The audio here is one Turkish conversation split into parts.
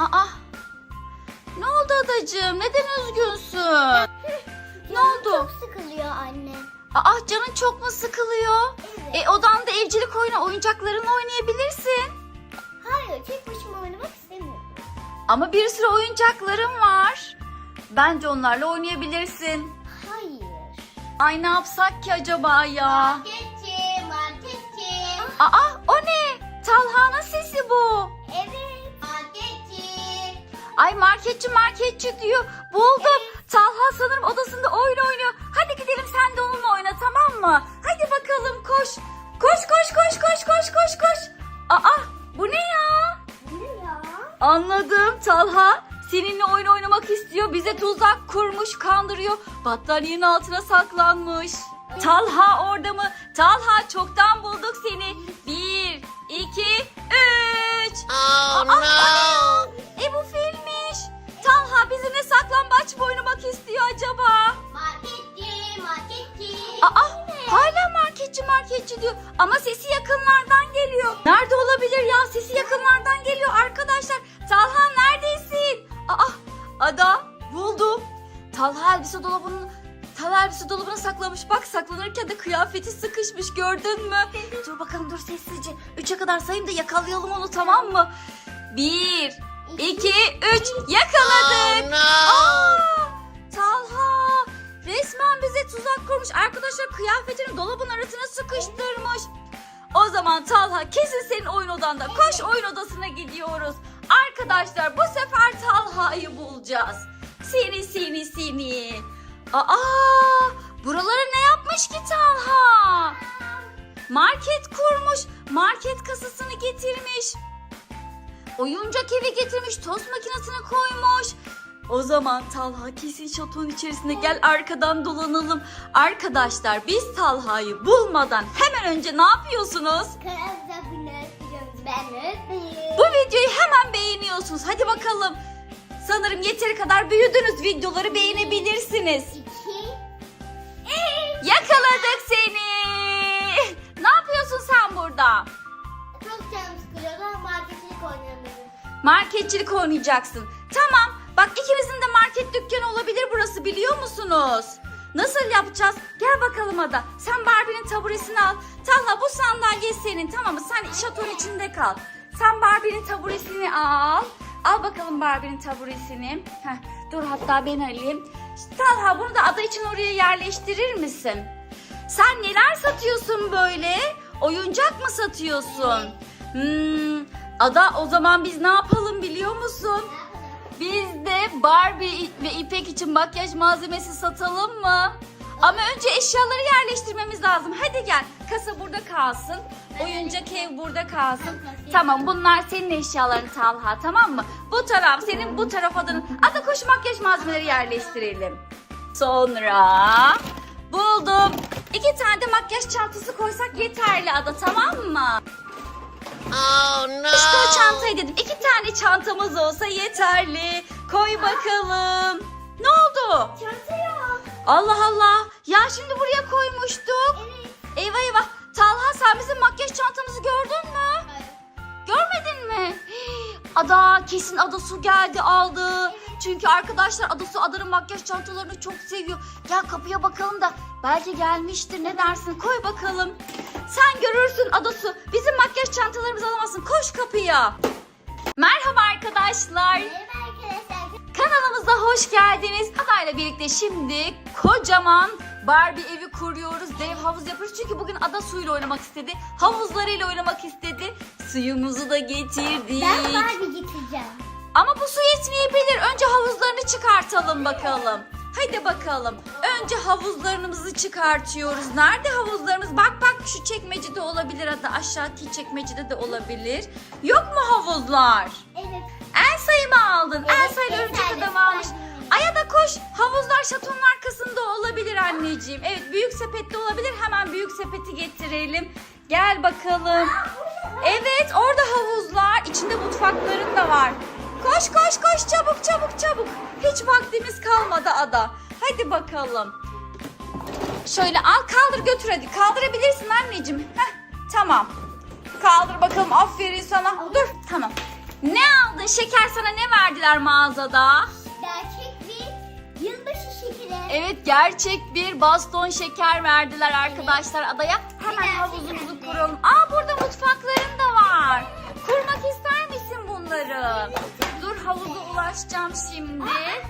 Aa. Ne oldu adacığım? Neden üzgünsün? Ne oldu? Çok sıkılıyor anne. Aa canın çok mu sıkılıyor? Evet. E odanda evcilik oyunu oyuncaklarınla oynayabilirsin. Hayır tek başıma oynamak istemiyorum. Ama bir sürü oyuncakların var. Bence onlarla oynayabilirsin. Hayır. Ay ne yapsak ki acaba ya? Marketçi, marketçi. Aa o ne? Talha'nın sesi bu. Ay marketçi marketçi diyor. Buldum. Talha sanırım odasında oyun oynuyor. Hadi gidelim sen de onunla oyna tamam mı? Hadi bakalım koş. Koş koş koş koş koş koş koş. Aa bu ne ya? Bu ne ya? Anladım Talha. Seninle oyun oynamak istiyor. Bize tuzak kurmuş, kandırıyor. Battaniyenin altına saklanmış. Talha orada mı? Talha çoktan bulduk seni. Mı oynamak istiyor acaba? Marketçi, marketçi. Aa hala marketçi marketçi diyor. Ama sesi yakınlardan geliyor. Nerede olabilir ya? Sesi yakınlardan geliyor arkadaşlar. Talha neredesin? Aa Ada buldum. Talha elbise dolabının Talha elbise dolabına saklamış. Bak saklanırken de kıyafeti sıkışmış gördün mü? dur bakalım dur sessizce. Üçe kadar sayayım da yakalayalım onu tamam mı? Bir, iki, üç. Yakaladık. Oh no! Aa, Talha resmen bize tuzak kurmuş. Arkadaşlar kıyafetini dolabın arasına sıkıştırmış. O zaman Talha kesin senin oyun odanda. Koş oyun odasına gidiyoruz. Arkadaşlar bu sefer Talha'yı bulacağız. Seni seni seni. Aa buralara ne yapmış ki Talha? Market kurmuş. Market kasasını getirmiş. Oyuncak evi getirmiş. Tost makinesini koymuş. O zaman Talha kesin şatonun içerisinde gel arkadan dolanalım. Arkadaşlar biz Talha'yı bulmadan hemen önce ne yapıyorsunuz? Bu videoyu hemen beğeniyorsunuz. Hadi bakalım. Sanırım yeteri kadar büyüdünüz. Videoları beğenebilirsiniz. İki. Marketçilik oynayacaksın. Tamam. Bak ikimizin de market dükkanı olabilir burası biliyor musunuz? Nasıl yapacağız? Gel bakalım Ada. Sen Barbie'nin taburesini al. Talha bu sandalye senin tamam mı? Sen şatonun içinde kal. Sen Barbie'nin taburesini al. Al bakalım Barbie'nin taburesini. Heh, dur hatta ben alayım. Talha bunu da Ada için oraya yerleştirir misin? Sen neler satıyorsun böyle? Oyuncak mı satıyorsun? Hmm, Ada o zaman biz ne yapalım biliyor musun? Biz de Barbie ve İpek için makyaj malzemesi satalım mı? Ama önce eşyaları yerleştirmemiz lazım. Hadi gel. Kasa burada kalsın. Oyuncak ev burada kalsın. Tamam bunlar senin eşyaların Talha tamam mı? Bu taraf senin bu taraf adanın. Ada koş makyaj malzemeleri yerleştirelim. Sonra buldum. İki tane de makyaj çantası koysak yeterli Ada tamam mı? Oh no! İşte o çantayı dedim. İki tane çantamız olsa yeterli. Koy bakalım. Ne oldu? Çanta yok. Allah Allah. Ya şimdi buraya koymuştuk. Evet. Eyvah eyvah. Talha sen bizim makyaj çantamızı gördün mü? Hayır. Görmedin mi? Ada kesin Ada su geldi aldı. Çünkü arkadaşlar Ada su Adanın makyaj çantalarını çok seviyor. Gel kapıya bakalım da belki gelmiştir ne dersin? Koy bakalım. Sen görürsün Ada su. Bizim makyaj çantalarımızı alamazsın. Koş kapıya. Merhaba arkadaşlar. Merhaba arkadaşlar. Kanalımıza hoş geldiniz. Adayla birlikte şimdi kocaman Barbie evi kuruyoruz. Dev havuz yapıyoruz. Çünkü bugün ada suyuyla oynamak istedi. Havuzlarıyla oynamak istedi. Suyumuzu da getirdik. Ben Barbie. Ama bu su yetmeyebilir. Önce havuzlarını çıkartalım bakalım. Hadi bakalım. Önce havuzlarımızı çıkartıyoruz. Nerede havuzlarımız? Bak bak şu çekmecede olabilir. Hatta aşağıki çekmecede de olabilir. Yok mu havuzlar? Evet. Elsa'yı mı aldın? Evet, Elsa ile örümcek adam almış. Aya da koş. Havuzlar şatonun arkasında olabilir anneciğim. Evet büyük sepette olabilir. Hemen büyük sepeti getirelim. Gel bakalım. Evet orada havuzlar. İçinde mutfakların da var. Koş koş koş çabuk çabuk çabuk. Hiç vaktimiz kalmadı ada. Hadi bakalım. Şöyle al kaldır götür hadi. Kaldırabilirsin anneciğim. Heh, tamam. Kaldır bakalım aferin sana. Dur tamam. Ne aldın? Şeker sana ne verdiler mağazada? Gerçek bir yılbaşı şekeri. Evet gerçek bir baston şeker verdiler arkadaşlar adaya. Hemen Güzel, havuzumuzu kuralım. Aa burada mutfakların da var. Kurmak ister misin bunları? Dur havuza ulaşacağım şimdi. Anne.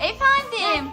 Efendim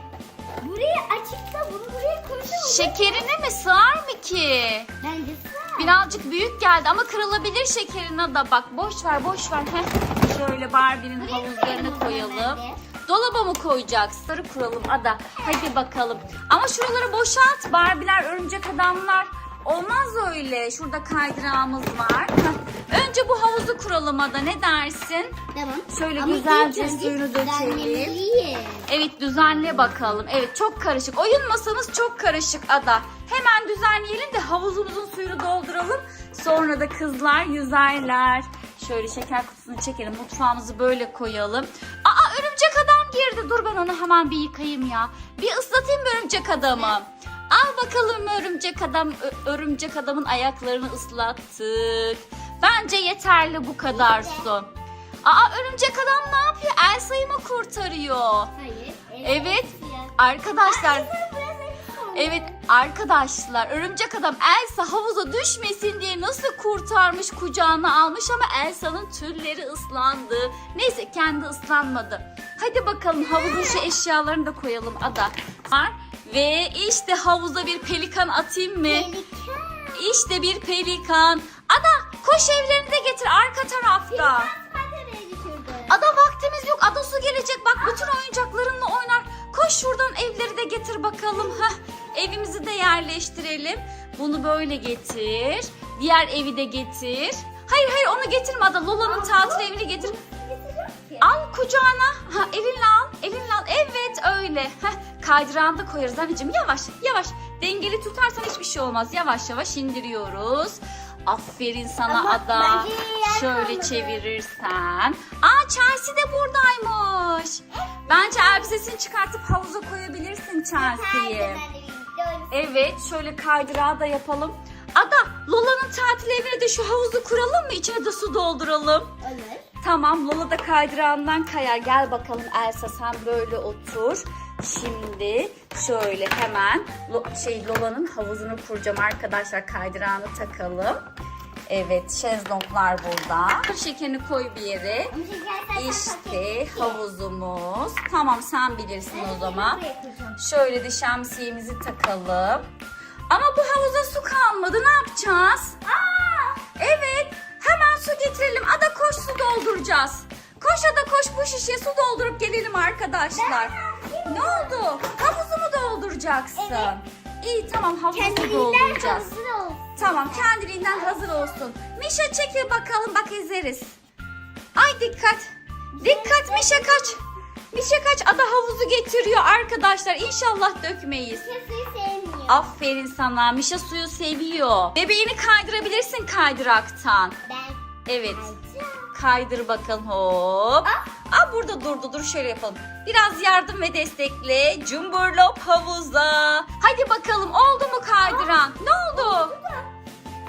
Burayı açıp da bunu buraya koysam şekerine mi sığar mı ki? Bence sığar. Birazcık büyük geldi ama kırılabilir şekerine de bak. Boş ver boş ver. Heh. Şöyle Barbie'nin Buraya havuzlarını koyalım. Dolaba mı koyacaksın? Sarı kuralım ada. Hadi bakalım. Ama şuraları boşalt. Barbie'ler, örümcek adamlar. Olmaz öyle. Şurada kaydırağımız var. Heh. Önce bu havuzu kuralım ada. Ne dersin? Tamam. Şöyle Ama güzelce ilk önce suyunu dökelim. düzenlemeliyiz. Evet düzenle bakalım. Evet çok karışık. Oyun masamız çok karışık ada. Hemen düzenleyelim de havuzumuzun suyunu dolduralım. Sonra da kızlar yüzerler. Şöyle şeker kutusunu çekelim. Mutfağımızı böyle koyalım. Aa örümcek adam girdi. Dur ben onu hemen bir yıkayayım ya. Bir ıslatayım mı örümcek adamı? Al bakalım örümcek adam. Örümcek adamın ayaklarını ıslattık. Bence yeterli bu kadar su. Aa örümcek adam ne yapıyor? Elsa'yı mı kurtarıyor? Hayır. Evet. Arkadaşlar Evet arkadaşlar örümcek adam Elsa havuza düşmesin diye nasıl kurtarmış kucağına almış ama Elsa'nın tülleri ıslandı. Neyse kendi ıslanmadı. Hadi bakalım havuzun şu eşyalarını da koyalım ada. Var. Ve işte havuza bir pelikan atayım mı? Pelikan. İşte bir pelikan. Ada koş evlerini de getir arka tarafta. Ada vaktimiz yok. Ada su gelecek. Bak bütün oyuncaklarınla oynar. Koş şuradan evleri de getir bakalım. Heh, evimizi de yerleştirelim. Bunu böyle getir. Diğer evi de getir. Hayır hayır onu getirme Ada. Lola'nın tatil evini getir. Al kucağına. Ha, elinle al. Elinle al. Evet öyle. Heh, kaydırağını da koyarız anneciğim. Yavaş yavaş. Dengeli tutarsan hiçbir şey olmaz. Yavaş yavaş indiriyoruz. Aferin sana Ama Ada. Şöyle çevirirsen. Aa Chelsea de buradaymış. Bence elbisesini çıkartıp havuza koyabilirsin Chelsea'yi. Evet şöyle kaydırağı da yapalım. Ada Lola'nın tatil evine de şu havuzu kuralım mı? İçine de su dolduralım. Olur. Tamam Lola da kaydırağından kayar. Gel bakalım Elsa sen böyle otur. Şimdi şöyle hemen şey Lola'nın havuzunu kuracağım arkadaşlar. Kaydırağını takalım. Evet şezlonglar burada. Şekerini koy bir yere. İşte havuzumuz. Tamam sen bilirsin o zaman. Şöyle de şemsiyemizi takalım. Ama bu havuza su kalmadı. Ne yapacağız? Aa, evet. Hemen su getirelim. Ada koş su dolduracağız. Koş Ada koş bu şişeye su doldurup gelelim arkadaşlar. Ne oldu? Havuzu mu dolduracaksın? Evet. İyi tamam havuzu Kendiliğinden dolduracağız. hazır ol. Tamam kendiliğinden hazır olsun. Mişa çekil bakalım bak ezeriz. Ay dikkat. Dikkat Mişa kaç. Mişa kaç ada havuzu getiriyor arkadaşlar. İnşallah dökmeyiz. Aferin sana. Mişa suyu seviyor. Bebeğini kaydırabilirsin kaydıraktan. Ben Evet. Kaydır bakalım hop. Aa burada durdu. Dur şöyle yapalım. Biraz yardım ve destekle. Cumburlop havuza. Hadi bakalım oldu mu kaydıran? Ne oldu?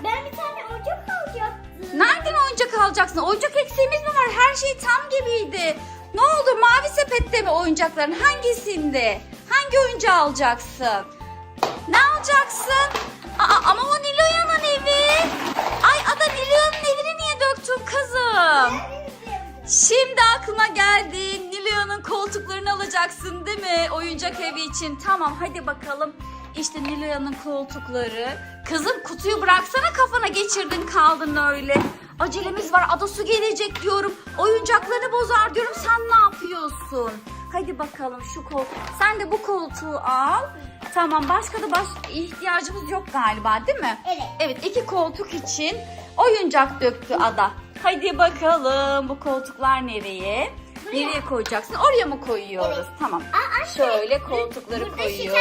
Ben bir tane ocak alacaktım. Nereden oyuncak alacaksın? Oyuncak eksiğimiz mi var? Her şey tam gibiydi. Ne oldu? Mavi sepette mi oyuncakların? Hangisinde? Hangi oyuncağı alacaksın? Ne alacaksın? Aa, ama o Niloya'nın evi. Döktün kızım? Şimdi aklıma geldi. Niloya'nın koltuklarını alacaksın değil mi? Oyuncak evi için. Tamam hadi bakalım. İşte Niloya'nın koltukları. Kızım kutuyu bıraksana kafana geçirdin kaldın öyle. Acelemiz var ada su gelecek diyorum. Oyuncaklarını bozar diyorum sen ne yapıyorsun? Hadi bakalım şu koltuk. Sen de bu koltuğu al. Tamam başka da baş ihtiyacımız yok galiba değil mi? Evet. Evet iki koltuk için oyuncak döktü ada. Hadi bakalım bu koltuklar nereye? Nereye koyacaksın? Oraya mı koyuyoruz? Tamam. Şöyle koltukları koyuyoruz.